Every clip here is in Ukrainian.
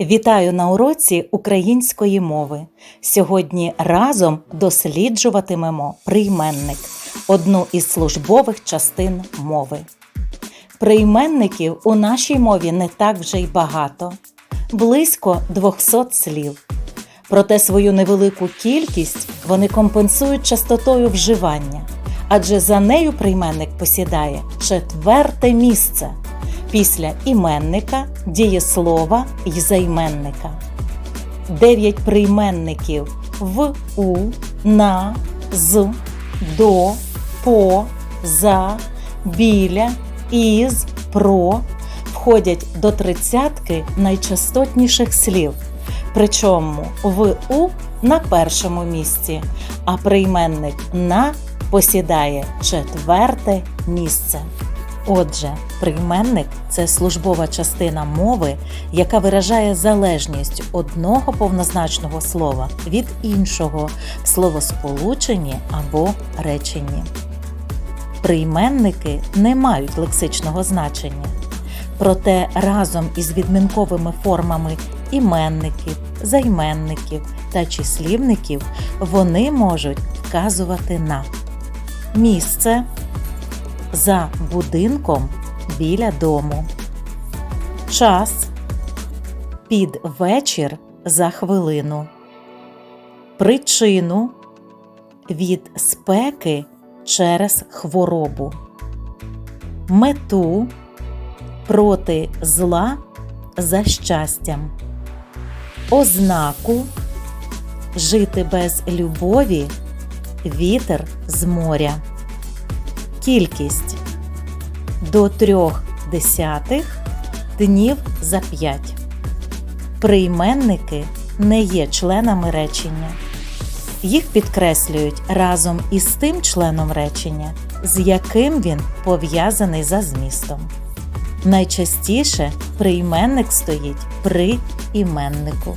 Вітаю на уроці української мови. Сьогодні разом досліджуватимемо прийменник, одну із службових частин мови. Прийменників у нашій мові не так вже й багато близько 200 слів. Проте свою невелику кількість вони компенсують частотою вживання, адже за нею прийменник посідає четверте місце після іменника, дієслова й займенника. Дев'ять прийменників в, у, на, з, до, по, за, біля, із, про входять до тридцятки найчастотніших слів. Причому в у на першому місці, а прийменник на посідає четверте місце. Отже, прийменник це службова частина мови, яка виражає залежність одного повнозначного слова від іншого в словосполученні або реченні. Прийменники не мають лексичного значення. Проте разом із відмінковими формами іменників, займенників та числівників вони можуть вказувати на місце за будинком біля дому, час під вечір за хвилину, причину від спеки через хворобу, мету проти зла за щастям, ознаку жити без любові, вітер з моря, кількість до трьох десятих днів за п'ять. Прийменники не є членами речення. Їх підкреслюють разом із тим членом речення, з яким він пов'язаний за змістом. Найчастіше прийменник стоїть при іменнику,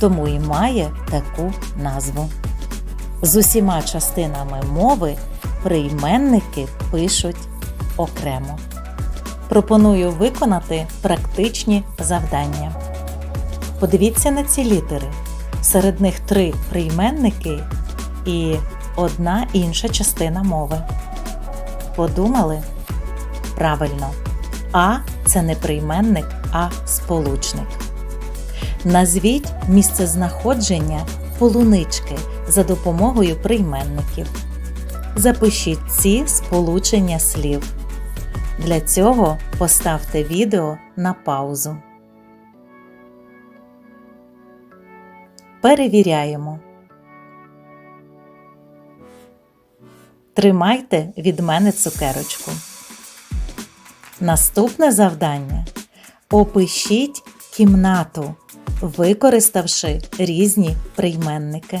тому і має таку назву. З усіма частинами мови прийменники пишуть окремо. Пропоную виконати практичні завдання. Подивіться на ці літери. Серед них три прийменники і одна інша частина мови. Подумали? Правильно. А це не прийменник, а сполучник. Назвіть місцезнаходження полунички за допомогою прийменників. Запишіть ці сполучення слів. Для цього поставте відео на паузу. Перевіряємо. Тримайте від мене цукерочку. Наступне завдання. Опишіть кімнату, використавши різні прийменники.